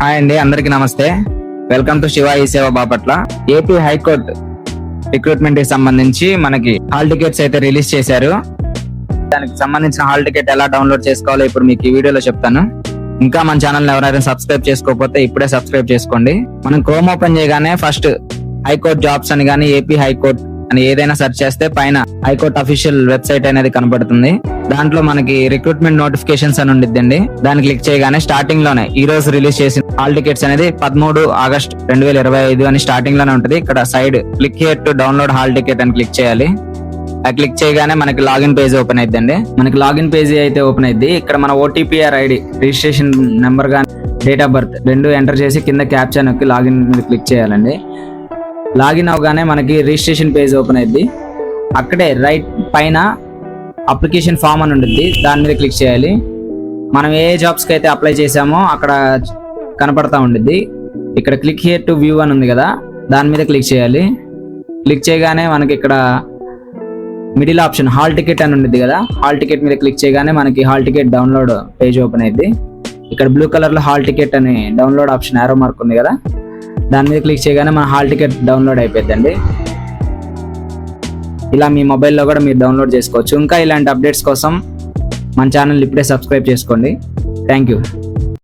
Hi అండి అందరికీ నమస్తే. వెల్కమ్ టు శివ ఈ సేవ బాపట్ల. ఏపీ హైకోర్టు రిక్రూట్మెంట్కి సంబంధించి మనకి హాల్ టికెట్స్ అయితే రిలీజ్ చేశారు. దానికి సంబంధించిన హాల్ టికెట్ ఎలా డౌన్లోడ్ చేసుకోవాలో ఇప్పుడు మీకు ఈ వీడియోలో చెప్తాను. ఇంకా మన ఛానల్ ఎవరైనా సబ్స్క్రైబ్ చేసుకోకపోతే ఇప్పుడే సబ్స్క్రైబ్ చేసుకోండి. మనం క్రోమ్ ఓపెన్ చేయగానే ఫస్ట్ హైకోర్టు జాబ్స్ అని కానీ ఏపీ హైకోర్టు అని ఏదైనా సెర్చ్ చేస్తే పైన హైకోర్టు అఫీషియల్ వెబ్సైట్ అనేది కనబడుతుంది. దాంట్లో మనకి రిక్రూట్మెంట్ నోటిఫికేషన్స్ అని ఉండిద్దండి. దాన్ని క్లిక్ చేయగానే స్టార్టింగ్లోనే ఈ రోజు రిలీజ్ చేసిన హాల్ టికెట్స్ అనేది పదమూడు ఆగస్ట్ రెండు వేల ఇరవై ఐదు అని స్టార్టింగ్లోనే ఉంటుంది. ఇక్కడ side click here to download hall ticket అని క్లిక్ చేయాలి. ఆ క్లిక్ చేయగానే మనకి లాగిన్ పేజ్ ఓపెన్ అయిద్దండి. మనకి లాగిన్ పేజ్ అయితే ఓపెన్ అయింది ఇక్కడ మన ఓటీపీఆర్ ఐడి రిజిస్ట్రేషన్ నెంబర్ కానీ డేట్ ఆఫ్ బర్త్ రెండు ఎంటర్ చేసి కింద క్యాప్చా నొక్కి లాగిన్ మీద క్లిక్ చేయాలండి. లాగిన్ అవగానే మనకి రిజిస్ట్రేషన్ పేజ్ ఓపెన్ అయింది అక్కడే రైట్ పైన అప్లికేషన్ ఫామ్ అని ఉంటుంది దాని మీద క్లిక్ చేయాలి. మనం ఏ జాబ్స్కి అయితే అప్లై చేసామో అక్కడ కనపడతా ఉండిద్ది. ఇక్కడ క్లిక్ హియర్ టు వ్యూ అని ఉంది కదా దాని మీద క్లిక్ చేయాలి. క్లిక్ చేయగానే మనకి ఇక్కడ మిడిల్ ఆప్షన్ హాల్ టికెట్ అని ఉంటుంది కదా హాల్ టికెట్ మీద క్లిక్ చేయగానే మనకి hall ticket download page open అయింది ఇక్కడ బ్లూ కలర్లో హాల్ టికెట్ అని డౌన్లోడ్ ఆప్షన్ యారో మార్క్ ఉంది కదా దాని మీద క్లిక్ చేయగానే మన హాల్ టికెట్ డౌన్లోడ్ అయిపోద్దండి ఇలా మీ మొబైల్లో కూడా మీరు డౌన్లోడ్ చేసుకోవచ్చు. ఇంకా ఇలాంటి అప్డేట్స్ కోసం మన ఛానల్ ఇప్పుడే సబ్స్క్రైబ్ చేసుకోండి. Thank you